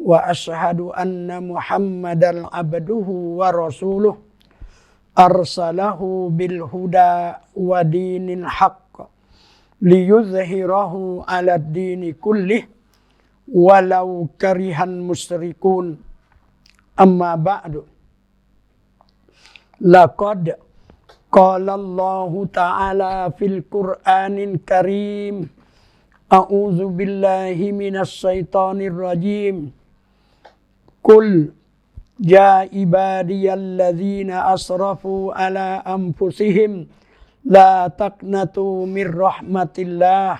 وأشهد أن محمدا عبده ورسوله أرسله بالهدى ودين الحق ليظهره على الدين كله ولو كره المشركون. أما بعد لقد قال الله تعالى في القرآن الكريم أعوذ بالله من الشيطان الرجيم. قل يا عبادي الذين أسرفوا على أنفسهم لا تقنطوا من رحمة الله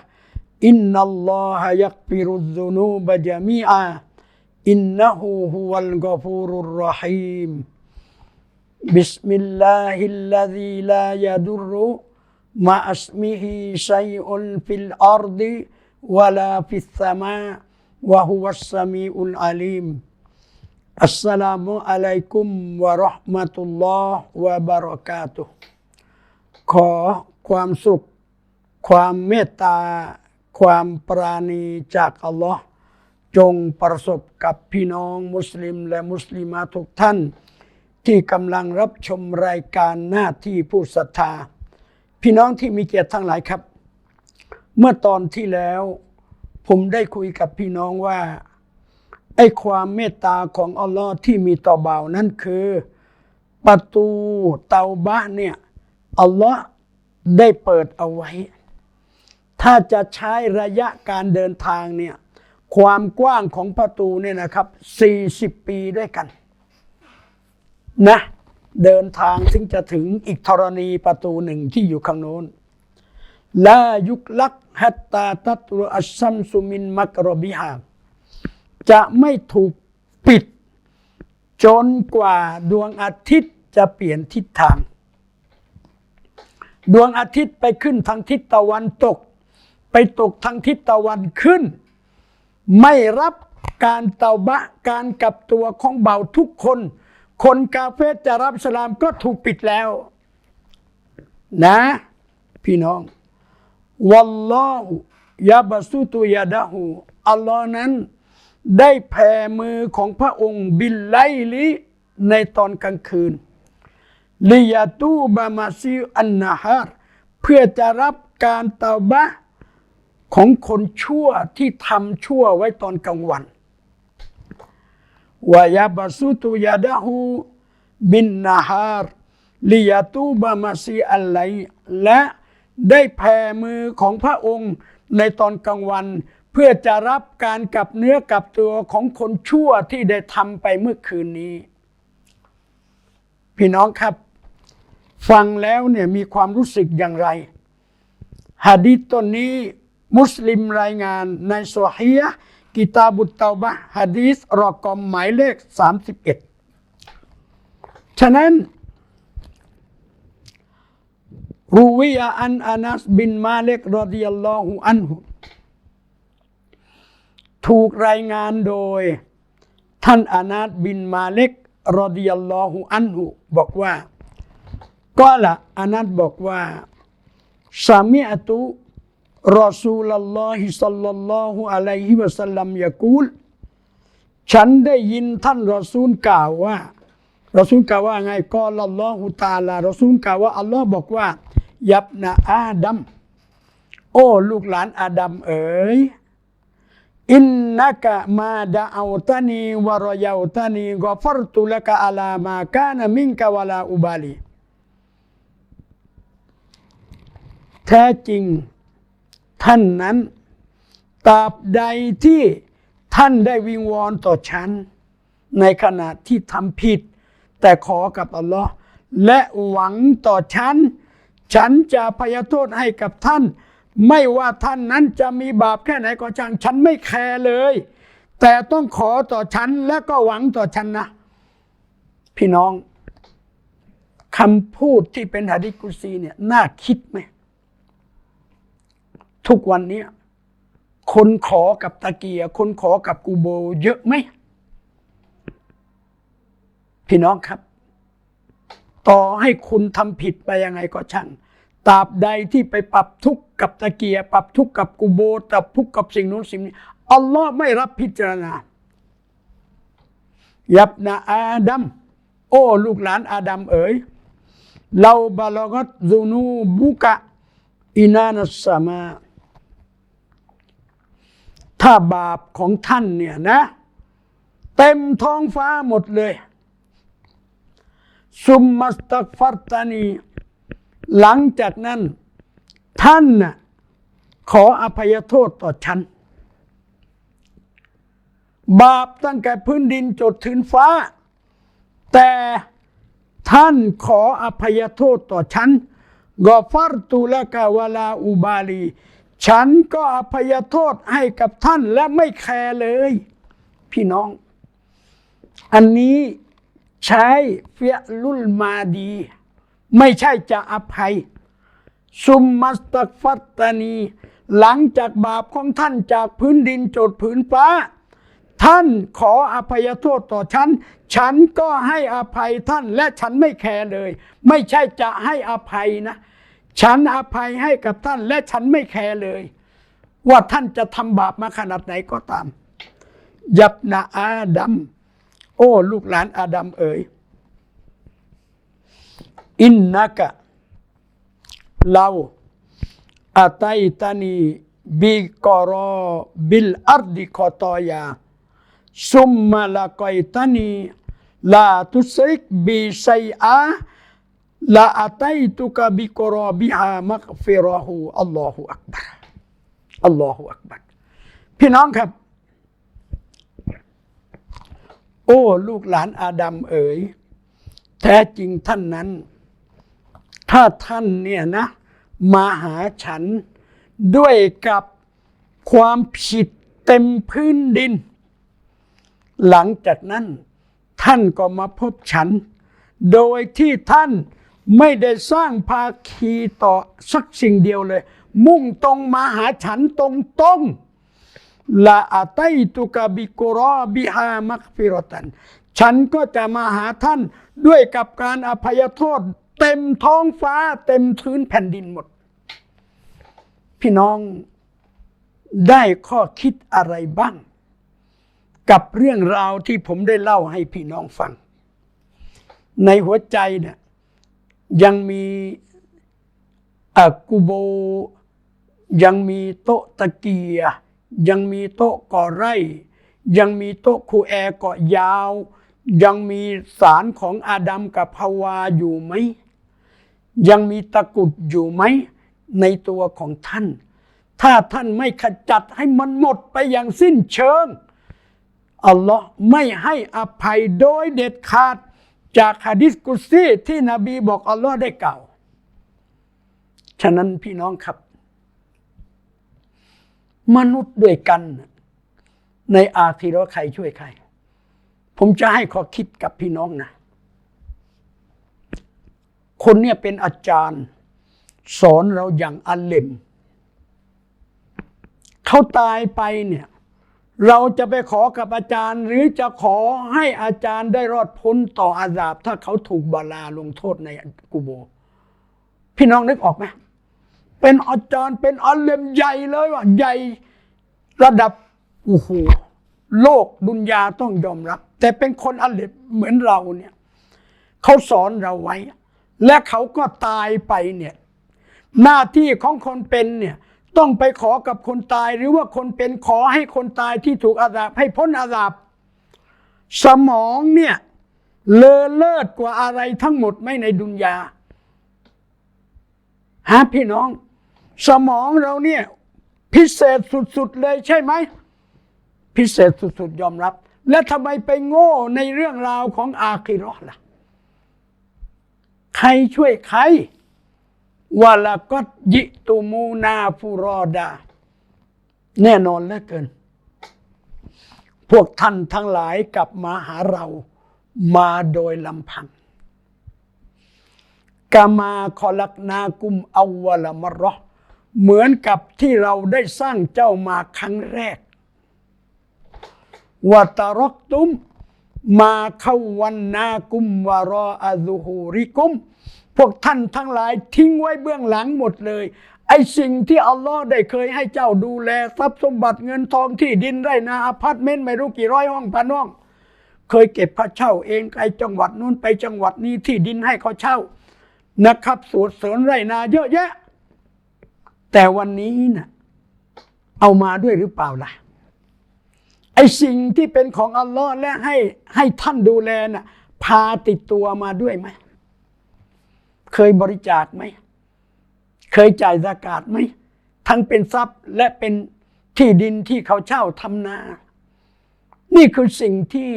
إن الله يغفر الذنوب جميعا إنه هو الغفور الرحيم. بسم الله الذي لا يضر مع اسمه شيء في الأرض ولا في السماء وهو السميع العليم. Assalamualaikum warahmatullah wabarakatuh าตุขอความสุข ความเมตตา ความปราณีจากอัลลอฮ์จงประสบกับพี่น้องมุสลิมและมุสลิมาทุกท่าน ที่กำลังรับชมรายการหน้าที่ผู้ศรัทธา พี่น้องที่มีเกียรติทั้งหลายครับ เมื่อตอนที่แล้ว ผมได้คุยกับพี่น้องว่า ไอ้ความเมตตาของอัลลอฮ์ที่มีต่อบ่าวนั้นคือ ประตูเตาบะเนี่ยอัลลอฮ์ได้เปิดเอาไว้ ถ้าจะใช้ระยะการเดินทางเนี่ยความกว้างของประตูเนี่ยนะครับ 40 ปีด้วยกันนะเดินทางถึงจะถึงอีกธรณีประตูหนึ่งที่อยู่ข้างโน้นลายุกลักฮัตตาตัตรุอัสซัมสุมินมักรบิฮา จะไม่ถูกปิด จนกว่าดวงอาทิตย์จะเปลี่ยนทิศทาง ดวงอาทิตย์ไปขึ้นทางทิศตะวันตก ไปตกทางทิศตะวันขึ้น ไม่รับการเตาบะการกลับตัวของเบาทุกคน คนกาเฟรจะรับสลามก็ถูกปิดแล้ว นะ พี่น้อง วัลลอฮุยาบสุตุยาดะฮูอัลลอฮ์นั้น ได้แผ่มือของพระองค์บิลไลลิในตอนกลางคืนลิยาตูบามาซิอันนาฮารเพื่อจะรับการตาบะของคนชั่วที่ทำชั่วไว้ตอนกลางวันวายาบาสุตุยาดะฮูบินนาฮารลิยาตูบามาซีอัลไลและได้แผ่มือของพระองค์ในตอนกลางวัน พื่อจะรับการกลับเนื้อกลับตัวของคนชั่วที่ได้ทำไปเมื่อคืนนี้ พี่น้องครับ ฟังแล้วเนี่ยมีความรู้สึกอย่างไรหะดีษต้นนี้มุสลิมรายงานในโซฮียกิตาบุตเตาบะฮะดีษรอกอมหมายเลข 31 ฉะนั้นรูวิยาอันอานัสบินมาเลกรอดิยัลลอฮุอันฮุ ถูกรายงานโดย ท่านอานัสบินมาเล็กรอดิยัลลอฮุอันฮุบอกว่าก็ละอานัสบอกว่าสามีอตุรอซูลลอฮิสัลลัลลอฮุอะลัยฮิวะสัลลัมยากูล ฉันได้ยินท่านรอซูลกล่าวว่ารอซูลกล่าวว่าไงก็ลัลลอฮุตาลารอซูลกล่าวว่าอัลลอฮ์บอกว่า ยับนะอาดัม โอ้ ลูกหลานอาดัมเอ๋ย อินนักมาดะเอาตานีวรยาวตานีกฟรตุลกะอาลามากานมิงกะวลาอุบาลีแท้จริงท่านนั้นตราบใดที่ท่านได้วิงวอนต่อฉัน ในขณะที่ทำผิด แต่ขอกับอัลลอฮ์และหวังต่อฉัน ฉันจะอภัยโทษให้กับท่าน ไม่ว่าท่านนั้นจะมีบาปแค่ไหนก็ช่างฉันไม่แคร์เลย แต่ต้องขอต่อฉันและก็หวังต่อฉันนะ พี่น้องคำพูดที่เป็นหะดิกุซีเนี่ยน่าคิดไหมทุกวันนี้คนขอกับตะเกีย คนขอกับกูโบเยอะไหม พี่น้องครับ ต่อให้คุณทำผิดไปยังไงก็ช่าง ตราบใดที่ไปปรับทุกข์กับตะเกียปรับทุกข์กับกูโบปรับทุกข์กับสิ่งนู้นสิ่งนี้อัลลอฮ์ไม่รับพิจารณา ยับนาอาดัม โอ้ ลูกหลานอาดัมเอ๋ยเราบาลกัตซูนูบุกะอินานัสสมา ถ้าบาปของท่านเนี่ยนะ เต็มท้องฟ้าหมดเลย ซุมมัสตักฟัรตานี หลังจากนั้นท่านน่ะขออภัยโทษต่อฉัน บาปตั้งแต่พื้นดินจดถึงฟ้า แต่ท่านขออภัยโทษต่อฉันกอฟัรตุละกาวลาอุบาลี ฉันก็อภัยโทษให้กับท่านและไม่แคร์เลย พี่น้อง อันนี้ใช้เฟียลุลมาดี ไม่ใช่จะอภัย ซุมมัสตักฟัตตานี หลังจากบาปของท่านจากพื้นดินโจดผืนฟ้า ท่านขออภัยโทษต่อฉัน ฉันก็ให้อภัยท่านและฉันไม่แคร์เลย ไม่ใช่จะให้อภัยนะ ฉันอภัยให้กับท่านและฉันไม่แคร์เลย ว่าท่านจะทำบาปมาขนาดไหนก็ตาม ยับนาอาดัม โอ้ ลูกหลานอาดัมเอ๋ย อินนักะ เราอาตัยตานีบิกอรอบิลอัรดิคอตอยา ซุมมาลากอยตานีลาตุสริกบิชัยอาลาอาตัยตุกบิกอรอบิฮามักฟิรอหูอัลลอฮฺอักบารอัลลอฮฺอักบารพี่น้องครับ โอ้ ลูกหลานอาดัมเอ๋ย แท้จริงท่านนั้น ถ้าท่านเนี่ยนะมาหาฉันด้วยกับความผิดเต็มพื้นดิน หลังจากนั้นท่านก็มาพบฉัน โดยที่ท่านไม่ได้สร้างภาคีต่อสักสิ่งเดียวเลย มุ่งตรงมาหาฉันตรงตรงละอาตัยตุกบิกุรอบิฮามักฟิรตัน ฉันก็จะมาหาท่านด้วยกับการอภัยโทษ เต็มท้องฟ้า เต็มพื้นแผ่นดินหมด พี่น้องได้ข้อคิดอะไรบ้าง กับเรื่องราวที่ผมได้เล่าให้พี่น้องฟัง ในหัวใจเนี่ยยังมีอกูโบ ยังมีโต๊ะตะเกีย ยังมีโต๊ะก่อไร่ ยังมีโต๊ะคูแอร์เกาะยาว ยังมีสารของอาดัมกับฮาวาอยู่ไหม ยังมีตะกุดอยู่ไหมในตัวของท่าน ถ้าท่านไม่ขจัดให้มันหมดไปอย่างสิ้นเชิง อัลลอฮ์ไม่ให้อภัยโดยเด็ดขาดจากฮะดิษกุซีที่นบีบอกอัลลอฮ์ได้กล่าว ฉะนั้นพี่น้องครับ มนุษย์ด้วยกัน ในอาคีราะห์ใครช่วยใคร ผมจะให้ข้อคิดกับพี่น้องนะ คนเนี่ยเป็นอาจารย์ สอนเราอย่างอัลเลมเขาตายไปเนี่ยเราจะไปขอกับอาจารย์ หรือจะขอให้อาจารย์ได้รอดพ้นต่ออาซาบ ถ้าเขาถูกบาลาลงโทษในกูโบ พี่น้องนึกออกไหมเป็นอาจารย์เป็นอัลเลมใหญ่เลยว่ะใหญ่ระดับโอ้โหโลกดุนยาต้องยอมรับ แต่เป็นคนอัลเลมเหมือนเราเนี่ยเขาสอนเราไว้ และเขาก็ตายไปเนี่ยหน้าที่ของคนเป็นเนี่ยต้องไปขอกับคนตายหรือว่าคนเป็นขอให้คนตายที่ถูกอาสาบให้พ้นอาสาบสมองเนี่ยเลอเลิศกว่าอะไรทั้งหมดไม่ในดุนยาฮะพี่น้อง สมองเราเนี่ยพิเศษสุด ๆ เลยใช่ไหม พิเศษสุด ๆ ยอมรับ และทำไมไปโง่ในเรื่องราวของอาคิรอล่ะ ใครช่วยใครวะละก็ยิตุมูนาฟูรอดา แน่นอนเหลือเกิน พวกท่านทั้งหลายกลับมาหาเรามาโดยลำพังกามาคอลักนากุมอาวะละมะรอเหมือนกับที่เราได้สร้างเจ้ามาครั้งแรกวะตรกตุม มาเข้าวันนากุมวารออาซูฮูริกุม พวกท่านทั้งหลายทิ้งไว้เบื้องหลังหมดเลย ไอ้สิ่งที่อัลลอฮ์ได้เคยให้เจ้าดูแล ทรัพย์สมบัติเงินทองที่ดินไรนาอพาร์ตเมนต์ไม่รู้กี่ร้อยห้องพันห้อง เคยเก็บค่าเช่าเองไปจังหวัดนู้นไปจังหวัดนี้ที่ดินให้เขาเช่านะครับสวนเสริญไรนาเยอะแยะ แต่วันนี้นะ่ะเอามาด้วยหรือเปล่าล่ะ ไอสิ่งที่เป็นของอัลลอฮ์และให้ให้ท่านดูแลน่ะพาติดตัวมาด้วยไหม เคยบริจาคไหม เคยจ่ายสากาศไหม ทั้งเป็นทรัพย์และเป็นที่ดินที่เขาเช่าทำนา นี่คือสิ่งที่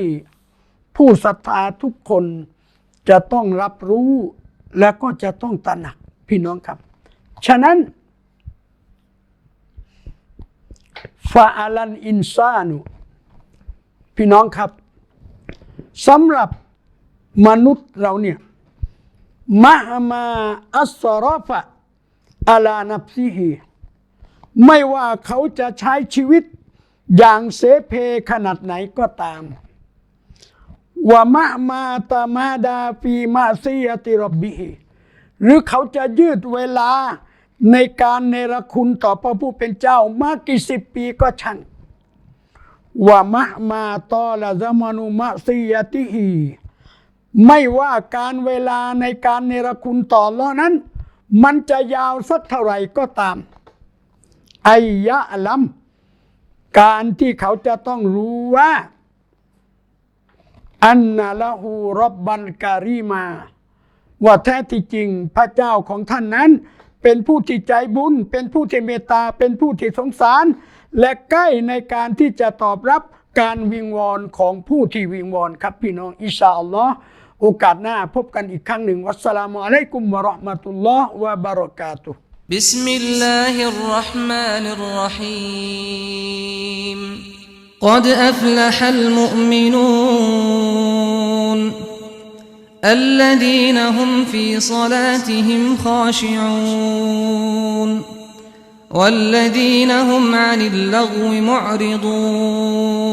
ผู้ศรัทธาทุกคนจะต้องรับรู้และก็จะต้องตระหนักพี่น้องครับ ฉะนั้นฟาอาลันอินซานุ พี่น้องครับสำหรับมนุษย์เราเนี่ยมะมาอัสรอฟะอาลานับซิฮีไม่ว่าเขาจะใช้ชีวิตอย่างเสเพขนาดไหนก็ตามว่ามะมาตามาดาฟีมาซียติรบบีหรือเขาจะยืดเวลาในการเนรคุณต่อพระผู้เป็นเจ้ามากกี่สิบปีก็ช่าง ว่ามะมาตอละซะมานุมะซียติฮีไม่ว่าการเวลาในการเนรคุณต่อล้อนั้น มันจะยาวสักเท่าไหร่ก็ตามไอยะลัมการที่เขาจะต้องรู้ว่า อันนาละหูรบบันการีมา ว่าแท้ที่จริงพระเจ้าของท่านนั้น เป็นผู้ที่ใจบุญ เป็นผู้ที่เมตตา เป็นผู้ที่สงสาร และใกล้ในการที่จะตอบรับการวิงวอนของผู้ที่วิงวอนครับพี่น้องอิชาอัลลอฮ์โอกาสหน้าพบกันอีกครั้งหนึ่ง วัสสลามุอะลัยกุมวะเราะห์มะตุลลอฮ์วะบะเราะกาตุฮ์ بسم الله الرحمن الرحيم قد أفلح المؤمنون الذين هم في صلاتهم خاشعون والذين هم عن اللغو معرضون